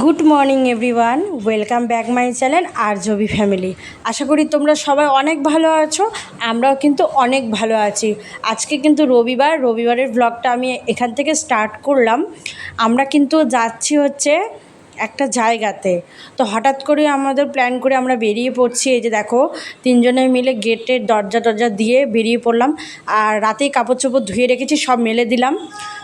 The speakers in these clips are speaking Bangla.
Good morning everyone welcome back my channel R Joby family আশা করি তোমরা সবাই অনেক ভালো আছো, আমরাও কিন্তু অনেক ভালো আছি। আজকে কিন্তু রবিবার, রবিবারের ব্লগটা আমি এখান থেকে স্টার্ট করলাম। আমরা কিন্তু যাচ্ছি হচ্ছে একটা জায়গাতে। তো হঠাৎ করে আমাদের প্ল্যান করে আমরা বেরিয়ে পড়ছি, এই যে দেখো, তিনজনে মিলে গেটের দরজা টরজা দিয়ে বেরিয়ে পড়লাম। আর রাতেই কাপড় চোপড় ধুয়ে রেখেছি, সব মেলে দিলাম।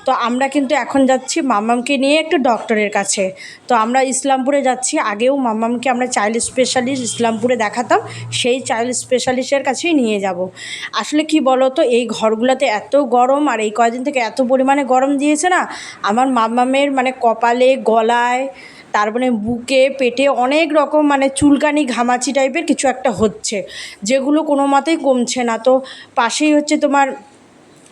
তো আমরা কিন্তু এখন যাচ্ছি মাম্মামকে নিয়ে একটু ডক্টরের কাছে। তো আমরা ইসলামপুরে যাচ্ছি, আগেও মাম্মামকে আমরা চাইল্ড স্পেশালিস্ট ইসলামপুরে দেখাতাম, সেই চাইল্ড স্পেশালিস্টের কাছেই নিয়ে যাব। আসলে কি বলো তো এই ঘরগুলোতে এত গরম আর এই কয়দিন থেকে এত পরিমাণে গরম দিয়েছে না, আমার মাম্মামের মানে কপালে, গলায়, তারপরে বুকে, পেটে অনেক রকম মানে চুলকানি, ঘামাচি টাইপের কিছু একটা হচ্ছে, যেগুলো কোনো মতেই কমছে না। তো পাশেই হচ্ছে তোমার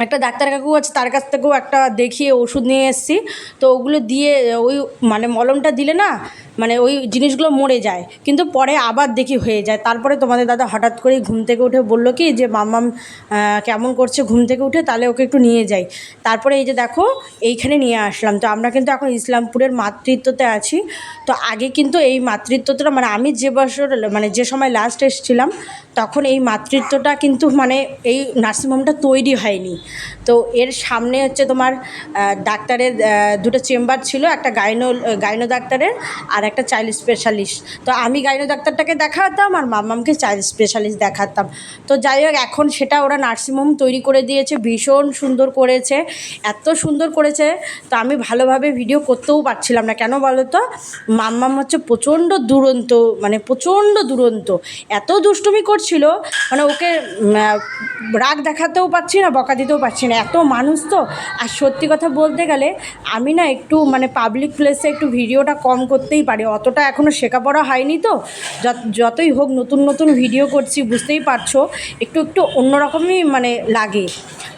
একটা ডাক্তার কাকু আছে, তার কাছ থেকেও একটা দেখিয়ে ওষুধ নিয়ে এসেছি। তো ওগুলো দিয়ে ওই মানে মলমটা দিলে না মানে ওই জিনিসগুলো মরে যায়। কিন্তু পরে আবার দেখি হয়ে যায়। তারপরে তোমাদের দাদা হঠাৎ করেই ঘুম থেকে উঠে বলল কি যে মাম্মাম আহ, কেমন করছে ঘুম থেকে উঠে? তাহলে ওকে একটু নিয়ে যাই। তারপরে এই যে দেখো এইখানে নিয়ে আসলাম। তো আমরা কিন্তু এখন ইসলামপুরের মাতৃত্বতে আছি। তো আগে কিন্তু এই মাতৃত্বটা মানে আমি যে বছর মানে যে সময় লাস্ট এসেছিলাম তখন এই মাতৃত্বটা কিন্তু মানে এই নার্সিংহোমটা তৈরি হয়নি। তো এর সামনে হচ্ছে তোমার ডাক্তারের দুটো চেম্বার ছিল একটা গাইনো গাইনো ডাক্তারের আর একটা চাইল্ড স্পেশালিস্ট তো আমি গাইনো ডাক্তারটাকে দেখাতাম আর মাম্মামকে চাইল্ড স্পেশালিস্ট দেখাতাম। তো যাই হোক, এখন সেটা ওরা নার্সিংহোম তৈরি করে দিয়েছে, ভীষণ সুন্দর করেছে, এত সুন্দর করেছে। তো আমি ভালোভাবে ভিডিও করতেও পারছিলাম না। কেন বলো তো মাম্মাম হচ্ছে প্রচণ্ড দুরন্ত মানে প্রচণ্ড দুরন্ত। এত দুষ্টুমি করছিল মানে ওকে রাগ দেখাতেও পারছি না, বকা দিতেও পারছি না। এত মানুষ তো। আর সত্যি কথা বলতে গেলে, আমি না একটু মানে পাবলিক প্লেসে একটু ভিডিওটা কম করতেই পারি অতটা এখনও শেখা পড়া হয়নি তো। যত- যতই হোক নতুন নতুন ভিডিও করছি, বুঝতেই পারছ। একটু একটু অন্যরকমই মানে লাগে।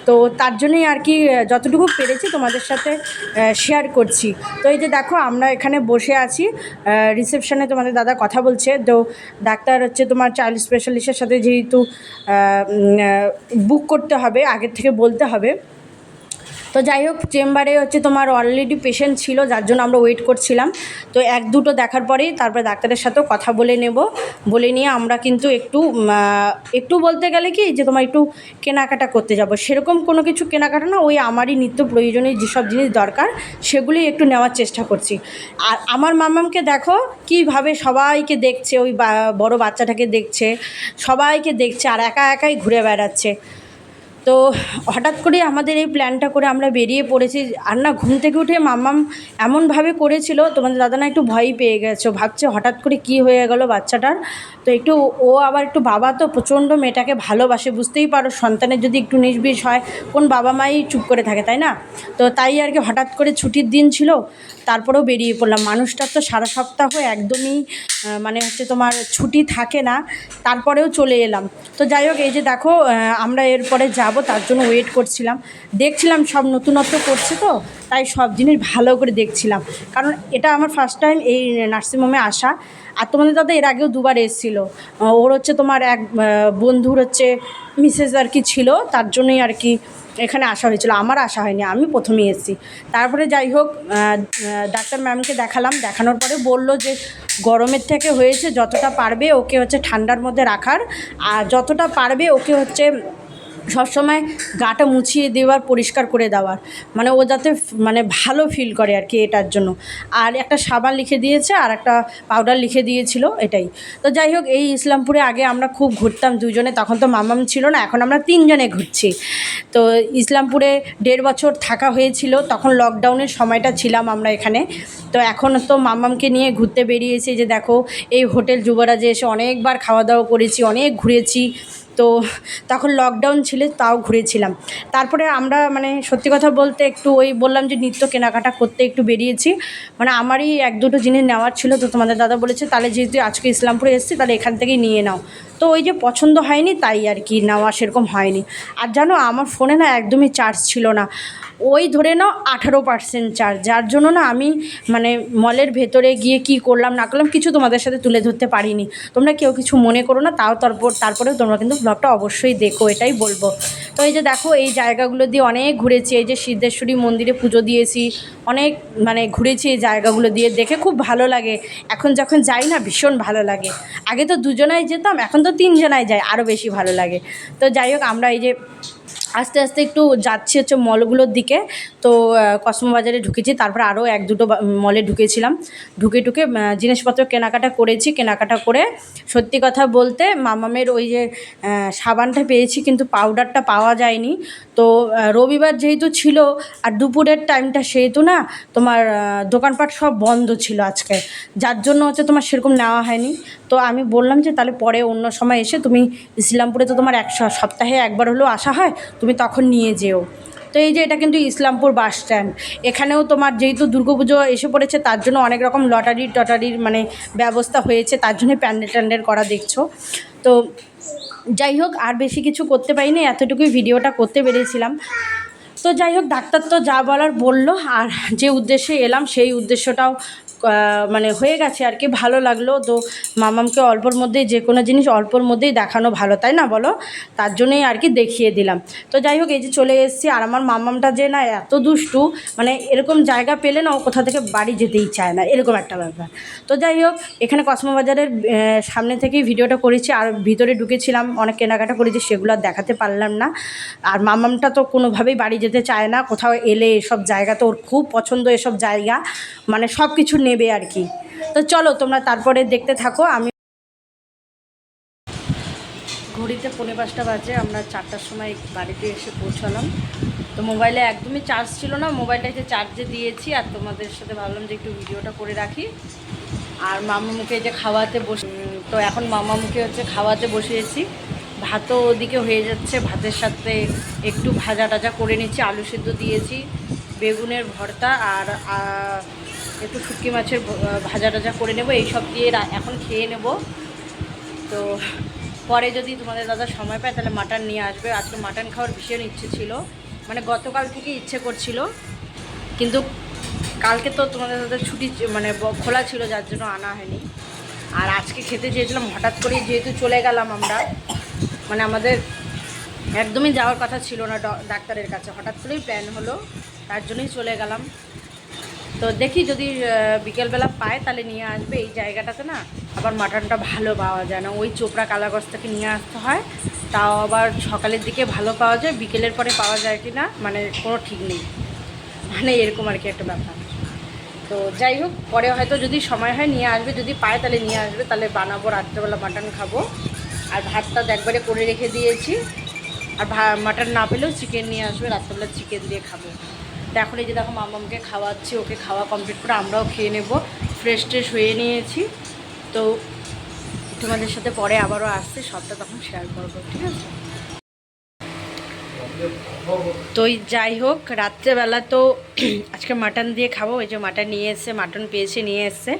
তো তার জন্যই আর কি যতটুকু পেরেছি তোমাদের সাথে শেয়ার করছি। তো এই যে দেখো, আমরা এখানে বসে আছি। রিসেপশনে তোমাদের দাদা কথা বলছে। তো ডাক্তার হচ্ছে তোমার চাইল্ড স্পেশালিস্টের সাথে যেহেতু বুক করতে হবে, আগের থেকে বলতে হবে। তো যাই হোক, চেম্বারে হচ্ছে তোমার অলরেডি পেশেন্ট ছিল, যার জন্য আমরা ওয়েট করছিলাম। তো এক দুটো দেখার পরেই তারপরে ডাক্তারের সাথেও কথা বলে নেব। বলে নিয়ে আমরা কিন্তু একটু একটু বলতে গেলে কি, যে তোমার একটু কেনাকাটা করতে যাব। সেরকম কোনো কিছু কেনাকাটা না, ওই আমারই নিত্য প্রয়োজনীয় যেসব জিনিস দরকার সেগুলি একটু নেওয়ার চেষ্টা করছি। আর আমার মামামকে দেখো, কীভাবে সবাইকে দেখছে, ওই বড় বাচ্চাটাকে দেখছে, সবাইকে দেখছে, আর একা একাই ঘুরে বেড়াচ্ছে। তো হঠাৎ করে আমাদের এই প্ল্যানটা করে আমরা বেরিয়ে পড়েছি। আর না ঘুম থেকে উঠে মাম্মাম এমনভাবে করেছিল, তোমাদের দাদা না একটু ভয় পেয়ে গেছো ভাবছে হঠাৎ করে কি হয়ে গেল বাচ্চাটার। তো একটু ও আবার একটু বাবা তো প্রচণ্ড মেয়েটাকে ভালোবাসে, বুঝতেই পারো সন্তানের যদি একটু নিষবিষ হয়, কোন বাবা মাই চুপ করে থাকে, তাই না? তো তাই আর কি হঠাৎ করে ছুটির দিন ছিল, তারপরেও বেরিয়ে পড়লাম। মানুষটার তো সারা সপ্তাহ একদমই মানে হচ্ছে তোমার ছুটি থাকে না, তারপরেও চলে এলাম। তো যাই হোক, এই যে দেখো আমরা এরপরে যাব। তার জন্য ওয়েট করছিলাম। দেখছিলাম সব নতুনত্ব করছে তো, তাই সব জিনিস ভালো করে দেখছিলাম। কারণ এটা আমার ফার্স্ট টাইম এই নার্সিংহোমে আসা। আর তোমাদের দাদা এর আগেও দুবার এসেছিল। ওর হচ্ছে তোমার এক বন্ধুর হচ্ছে মিসেস আর কি ছিল, তার জন্যই আর কি এখানে আসা হয়েছিল। আমার আসা হয়নি, আমি প্রথমেই এসেছি। তারপরে যাই হোক ডাক্তার ম্যামকে দেখালাম। দেখানোর পরে বলল যে গরমের থেকে হয়েছে যতটা পারবে ওকে হচ্ছে ঠান্ডার মধ্যে রাখার। আর যতটা পারবে ওকে হচ্ছে সবসময় গাটা মুছিয়ে দেওয়ার, পরিষ্কার করে দেওয়ার। মানে ও যাতে মানে ভালো ফিল করে আর কি এটার জন্য। আর একটা সাবান লিখে দিয়েছে, আর একটা পাউডার লিখে দিয়েছিল, এটাই। তো যাই হোক, এই ইসলামপুরে আগে আমরা খুব ঘুরতাম দুজনে, তখন তো মামাম ছিল না, এখন আমরা তিনজনে ঘুরছি। তো ইসলামপুরে দেড় বছর থাকা হয়েছিল, তখন লকডাউনের সময়টা ছিলাম আমরা এখানে। তো এখন তো মামামকে নিয়ে ঘুরতে বেরিয়েছি, যে দেখো, এই হোটেল যুবরাজে এসে অনেকবার খাওয়া দাওয়া করেছি, অনেক ঘুরেছি। তো তখন লকডাউন ছিল, তাও ঘুরেছিলাম। তারপরে আমরা মানে সত্যি কথা বলতে একটু ওই বললাম যে নিত্য কেনাকাটা করতে একটু বেরিয়েছি। মানে আমারই এক দুটো জিনিস নেওয়ার ছিল, তো তোমাদের দাদা বলেছে, তাহলে যেহেতু আজকে ইসলামপুরে এসেছি, তাহলে এখান থেকেই নিয়ে নাও। তো ওই যে পছন্দ হয়নি তাই আর কি নেওয়া সেরকম হয়নি। আর জানো, আমার ফোনে না একদমই চার্জ ছিল না। ওই ধরে নাও আঠারো পার্সেন্ট চার্জ যার জন্য না আমি মানে মলের ভেতরে গিয়ে কি করলাম, না করলাম কিছু তোমাদের সাথে তুলে ধরতে পারিনি। তোমরা কেউ কিছু মনে করো না, তাও তারপর, তারপরেও তোমরা কিন্তু ব্লগটা অবশ্যই দেখো, এটাই বলব। তো এই যে দেখো, এই জায়গাগুলো দিয়ে অনেক ঘুরেছি, এই যে সিদ্ধেশ্বরী মন্দিরে পুজো দিয়েছি, অনেক মানে ঘুরেছি এই জায়গাগুলো দিয়ে, দেখে খুব ভালো লাগে। এখন যখন যাই না, ভীষণ ভালো লাগে। আগে তো দুজনাই যেতাম, এখন তো তিনজনাই যাই আরও বেশি ভালো লাগে। তো যাই হোক, আমরা এই যে আস্তে আস্তে একটু যাচ্ছি হচ্ছে মলগুলোর দিকে। তো কসমো বাজারে ঢুকেছি, তারপর আরও এক দুটো মলে ঢুকেছিলাম। ঢুকে ঢুকে জিনিসপত্র কেনাকাটা করেছি, কেনাকাটা করে সত্যি কথা বলতে মামামের ওই যে সাবানটা পেয়েছি, কিন্তু পাউডারটা পাওয়া যায়নি। তো রবিবার যেহেতু ছিল, আর দুপুরের টাইমটা সেহেতু না, তোমার দোকানপাট সব বন্ধ ছিল আজকে। যার জন্য হচ্ছে তোমার সেরকম নেওয়া হয়নি। তো আমি বললাম যে, তাহলে পরে অন্য সময় এসে তুমি ইসলামপুরে তো তোমার এক সপ্তাহে একবার হলেও আসা হয়, তুমি তখন নিয়ে যেও। তো এই যে এটা কিন্তু ইসলামপুর বাস স্ট্যান্ড। এখানেও তোমার যেহেতু দুর্গাপুজো এসে পড়েছে, তার জন্য অনেক রকম লটারি টটারির মানে ব্যবস্থা হয়েছে, তার জন্য প্যান্ডেল ট্যান্ডেল করা দেখছ। তো যাই হোক, আর বেশি কিছু করতে পারিনি, এতটুকুই ভিডিওটা করতে পেরেছিলাম। তো যাই হোক, ডাক্তার তো যা বলার বলল, আর যে উদ্দেশ্যে এলাম, সেই উদ্দেশ্যটাও মানে হয়ে গেছে আর কি, ভালো লাগল। তো মামামকে অল্পর মধ্যেই, যে কোনো জিনিস অল্পর মধ্যেই দেখানো ভালো, তাই না বলো? তার জন্যই আর কি দেখিয়ে দিলাম। তো যাই হোক, এই যে চলে এসেছি, আর আমার মামামটা যে না এত দুষ্টু মানে এরকম জায়গা পেলে না ও কোথা থেকে বাড়ি যেতেই চায় না, এরকম একটা ব্যাপার। তো যাই হোক, এখানে কসমো বাজারের সামনে থেকেই ভিডিওটা করেছি, আর ভিতরে ঢুকেছিলাম, অনেক কেনাকাটা করেছি, সেগুলো দেখাতে পারলাম না। আর মামামটা তো কোনোভাবেই বাড়ি যেতে চায় না, কোথাও এলে এসব জায়গা তো ওর খুব পছন্দ, এসব জায়গা। মানে সব কিছু নেবে আর কি। তো চলো, তোমরা তারপরে দেখতে থাকো, আমি ঘড়িতে পৌনে পাঁচটা বাজে, আমরা চারটার সময় বাড়িতে এসে পৌঁছালাম। তো মোবাইলে একদমই চার্জ ছিল না, মোবাইলটা যে চার্জে দিয়েছি, আর তোমাদের সাথে ভাবলাম যে একটু ভিডিওটা করে রাখি। আর মামামুখে যে খাওয়াতে বসে তো এখন মামামুখে হচ্ছে খাওয়াতে বসিয়েছি। ভাতও ওদিকে হয়ে যাচ্ছে, ভাতের সাথে একটু ভাজা টাজা করে নিচ্ছি, আলু সিদ্ধ দিয়েছি, বেগুনের ভর্তা আর একটু শুটকি মাছের ভাজা টাজা করে নেব এইসব দিয়ে এখন খেয়ে নেব। তো পরে যদি তোমাদের দাদা সময় পায়, তাহলে মাটন নিয়ে আসবে। আজকে মাটন খাওয়ার ভীষণ ইচ্ছে ছিল। মানে গতকাল থেকে ইচ্ছে করছিল। কিন্তু কালকে তো তোমাদের দাদা ছুটি মানে খোলা ছিল, যার জন্য আনা হয়নি। আর আজকে খেতে চেয়েছিলাম, হঠাৎ করেই যেহেতু চলে গেলাম আমরা মানে আমাদের একদমই যাওয়ার কথা ছিল না ডাক্তারের কাছে। হঠাৎ করেই প্ল্যান হলো, তার জন্যই চলে গেলাম। তো দেখি যদি বিকেলবেলা পায় তাহলে নিয়ে আসবে। এই জায়গাটাতে না আবার মাটনটা ভালো পাওয়া যায় না। ওই চোপড়া কালাগজ থেকে নিয়ে আসতে হয়। তাও আবার সকালের দিকে ভালো পাওয়া যায়, বিকেলের পরে পাওয়া যায় কি না মানে কোনো ঠিক নেই। মানে এরকম আর কি একটা ব্যাপার। তো যাই হোক, পরে হয়তো যদি সময় হয় নিয়ে আসবে, যদি পায় তাহলে নিয়ে আসবে। তাহলে বানাবো, রাত্রেবেলা মাটন খাব। আর ভাতটা একবারে করে রেখে দিয়েছি। আর ভা, মাটন না পেলেও চিকেন নিয়ে আসবে, রাত্রেবেলা চিকেন দিয়ে খাব। তো এখন এই যে দেখো মামামকে খাওয়াচ্ছি, ওকে খাওয়া কমপ্লিট করে আমরাও খেয়ে নেব। ফ্রেশ ট্রেশ হয়ে নিয়েছি। তো তোমাদের সাথে পরে আবারও আসছে, সবটা তখন শেয়ার করব, ঠিক আছে? তো যাই হোক, রাত্রেবেলা তো আজকে মাটন দিয়ে খাব। ওই যে মাটন নিয়ে এসছে মাটন পেয়েছে, নিয়ে এসছে।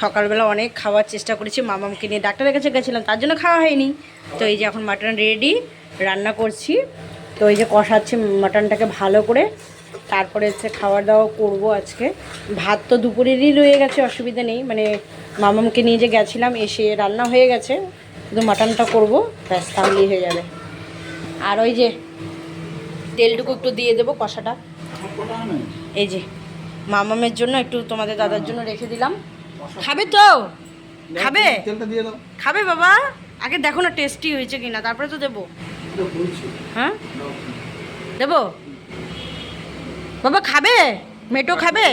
সকালবেলা অনেক খাওয়ার চেষ্টা করেছি মামামকে নিয়ে। ডাক্তারের কাছে গেছিলাম, তার জন্য খাওয়া হয়নি। তো এই যে এখন মাটন রেডি রান্না করছি। তো এই যে কষাচ্ছি মাটনটাকে ভালো করে। তারপরে হচ্ছে খাওয়া দাওয়া করব আজকে। ভাত তো দুপুরেরই রয়ে গেছে, অসুবিধা নেই। মানে মামামকে নিয়ে যে গেছিলাম, এসে রান্না হয়ে গেছে। শুধু মাটনটা করব, ব্যাস, তাহলেই হয়ে যাবে। আর ওই যে তেলটুকু একটু দিয়ে দেবো কষাটা। এই যে, মামামের জন্য একটু তোমাদের দাদার জন্য রেখে দিলাম। খাবে তো? খাবে? খাবে বাবা? আগে দেখো না টেস্টি হয়েছে কিনা, তারপরে তো দেবো। হ্যাঁ? দেবো? বাবা খাবে? মেটো খাবে?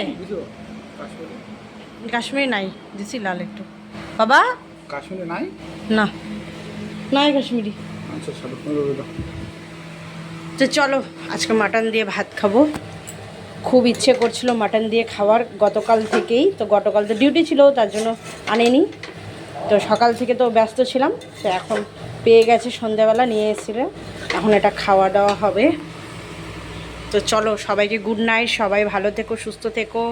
কাশ্মীরি। নাই দিছি লাল একটু। বাবা? কাশ্মীরে নাই? না নাই কাশ্মীরি। আচ্ছা তো চলো আজকে মাটন দিয়ে ভাত খাব। খুব ইচ্ছে করছিল মাটন দিয়ে খাওয়ার গতকাল থেকেই তো গতকাল তো ডিউটি ছিল তার জন্য আনেনি। তো সকাল থেকে তো ব্যস্ত ছিলাম তো এখন পেয়ে গেছে সন্ধ্যাবেলা নিয়ে এসেছিল। এখন এটা খাওয়া দাওয়া হবে। তো চলো সবাইকে গুড নাইট সবাই ভালো থেকো সুস্থ থেকো।